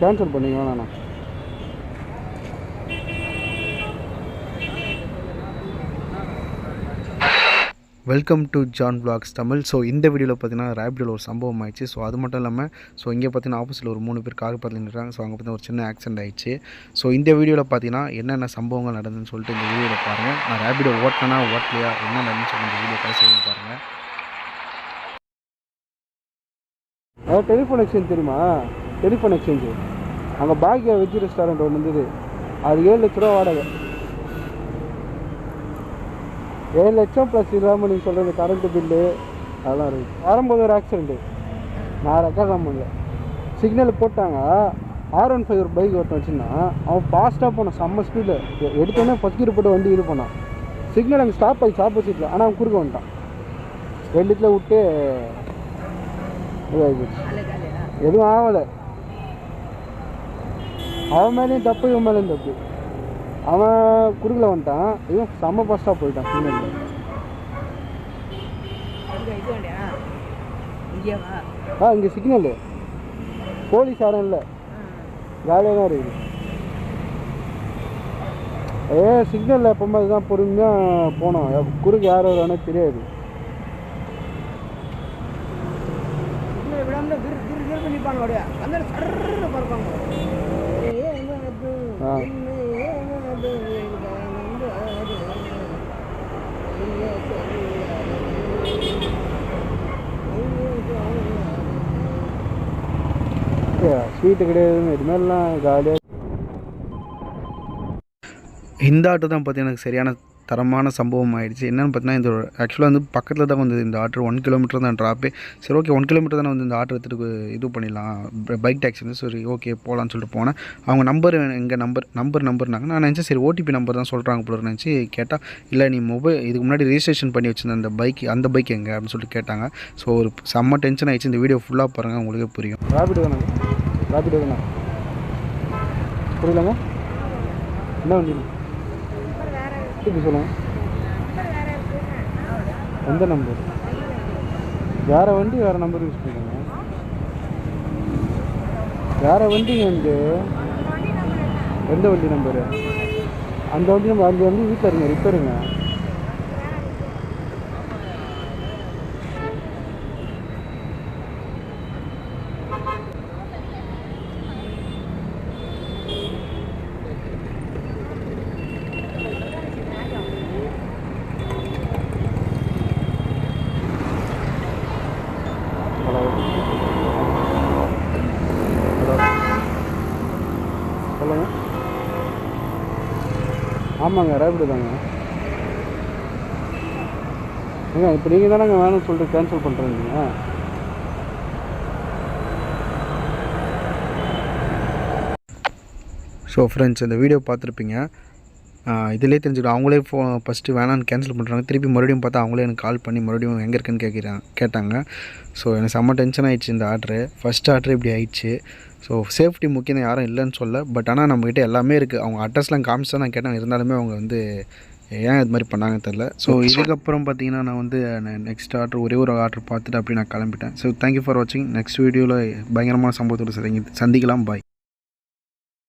Cancel பண்ணிங்க வேணாண்ணா welcome to John vlogs Tamil so இந்த வீடியோவில் பார்த்தீங்கன்னா ரேபிடில் ஒரு சம்பவம் ஆயிடுச்சு. ஸோ அது மட்டும் இல்லாமல் ஸோ இங்கே பார்த்தீங்கன்னா ஆப்போசிட்டில் ஒரு மூணு பேர் கார் பார்த்து நின்றுறாங்க ஸோ அங்கே பார்த்தீங்கன்னா ஒரு சின்ன ஆக்சிடென்ட் ஆயிடுச்சு. ஸோ இந்த வீடியோவில் பார்த்தீங்கன்னா என்னென்ன சம்பவங்கள் நடந்ததுன்னு சொல்லிட்டு இந்த வீடியோவில் பாருங்கள் நான் ரேபிடோ ஓட்டினா ஓட்டலையா என்ன நடந்துன்னு சொல்லி இந்த வீடியோ கடைசி பாருங்கள் டெலிஃபோன் எக்ஸ்சேஞ்ச் தெரியுமா? டெலிஃபோன் எக்ஸ்சேஞ்சு அங்கே பாக்யா வெஜ் ரெஸ்டாரண்ட் ஒன்று இருந்தது. அது ஏழு லட்ச ரூபா வாடகை. ஏழு லட்சம் ப்ளஸ் இல்லாமல் நீங்கள் சொல்கிறது கரண்ட்டு பில்லு அதெல்லாம் இருக்குது வரும்போது ஒரு ஆக்சிடெண்ட்டு நான் ரெக்கார்ட் பண்ணல. சிக்னல் போட்டாங்க. ஆர் ஒன் ஃபைவ் ஒரு பைக் ஒருத்தன் வச்சுருந்தான் அவன் ஃபாஸ்ட்டாக போனான் செம்ம ஸ்பீடில் எடுத்தோடனே ஃபஸ்ட் கீர் போட்டு வண்டி இது பண்ணான். சிக்னல் அங்கே ஸ்டாப் ஆகிடுச்சு ஆப்போசிட்டில் ஆனால் அவன் குறுக்க வந்துட்டான். ரெண்டுத்தில் விட்டு இதாகி போச்சு. எதுவும் ஆகலை. அவன் மேலேயும் தப்பு இவன் மேலேயும் தப்பு. அவன் குறுக்கில் வந்துட்டான். இவன் செம்ம ஃபாஸ்ட்டாக போயிட்டான் சிக்னலில் ஆ இங்கே சிக்னலு. போலீஸ் யாரும் இல்லை. வேலையாக தான் இருக்குது. ஏ சிக்னலில் எப்போது தான் பொறுமையாக போனோம். குறுக்கு யார் வருவானே தெரியாது. ஆ. ஸ்வீட்டு கிடையாது இதுமாரிலாம் ஜாலியாக இந்த ஆட்டோ தான் பார்த்தீங்கன்னா எனக்கு சரியான தரமான சம்பவம் ஆயிடுச்சு. என்னென்னு பார்த்தீங்கன்னா இந்த ஆக்சுவலாக வந்து பக்கத்தில் தான் வந்து இந்த ஆட்ரு ஒன் கிலோமீட்டர் தான் ட்ராப்பே சரி ஓகே ஒன் கிலோமீட்டர் தானே வந்து இந்த ஆட்டோ எடுத்துகிட்டு இது பண்ணிடலாம். பைக் டாக்ஸி வந்து சரி ஓகே போகலான்னு சொல்லிட்டு போனேன். அவங்க நம்பர் எங்கள் நம்பர் நம்பர் நம்பர்னாங்க நான் நினச்சேன் சரி ஓடிபி நம்பர் தான் சொல்கிறாங்க போல நினச்சி கேட்டால் இல்லை நீ மொபைல் இதுக்கு முன்னாடி ரிஜிஸ்ட்ரேஷன் பண்ணி வச்சிருந்த அந்த பைக் அந்த பைக் எங்கே? அப்படின்னு சொல்லிட்டு கேட்டாங்க. ஸோ ஒரு செம்ம டென்ஷன் ஆகிடுச்சு இந்த வீடியோ ஃபுல்லாக பாருங்கள் உங்களுக்கே புரியும். ராபிட் தானே ராபிட் தானே புரியலங்க? என்ன வண்டி எப்படி சொல்லுங்கள் எந்த நம்பர் வேறு வண்டி வேறு நம்பர் யூஸ் பண்ணுங்க. வேறு வண்டி வந்து எந்த வண்டி நம்பரு அந்த வண்டி நம்பர் அந்த வண்டி வீட்டில் இருங்க ரிப்பேருங்க ஆமாங்க ரேபிடு தாங்க. ஏங்க இப்போ நீங்கள் தானேங்க வேணும்னு சொல்லிட்டு கேன்சல் பண்ணுறீங்க ஸோ ஃப்ரெண்ட்ஸ் இந்த வீடியோ பார்த்துருப்பீங்க. இதிலே தெரிஞ்சுக்கலாம் அவங்களே ஃபோ ஃபஸ்ட்டு வேணான்னு கேன்சல் பண்ணுறாங்க திருப்பி மறுபடியும் பார்த்தா அவங்களே எனக்கு கால் பண்ணி மறுபடியும் எங்கே இருக்குன்னு கேட்குறாங்க கேட்டாங்க. ஸோ எனக்கு செம்ம டென்ஷன் ஆயிடுச்சு இந்த ஆர்டரு ஃபஸ்ட் ஆர்டர் இப்படி ஆயிடுச்சு. ஸோ சேஃப்டி முக்கியம் யாரும் இல்லைன்னு சொல்ல பட் ஆனால் நம்மக்கிட்ட எல்லாமே இருக்குது அவங்க அட்ரஸ்லாம் காமிச்சா நான் கேட்டேன். இருந்தாலுமே அவங்க வந்து ஏன் இது மாதிரி பண்ணாங்கன்னு தெரில ஸோ இதுக்கப்புறம் பார்த்தீங்கன்னா நான் வந்து நெக்ஸ்ட் ஆர்டர் ஒரே ஒரு ஆர்டர் பார்த்துட்டு அப்படி நான் கிளம்பிட்டேன். ஸோ தேங்க்யூ ஃபார் வாட்சிங் நெக்ஸ்ட் வீடியோவில் பயங்கரமான சம்பவத்தோட சந்திக்கலாம். பாய்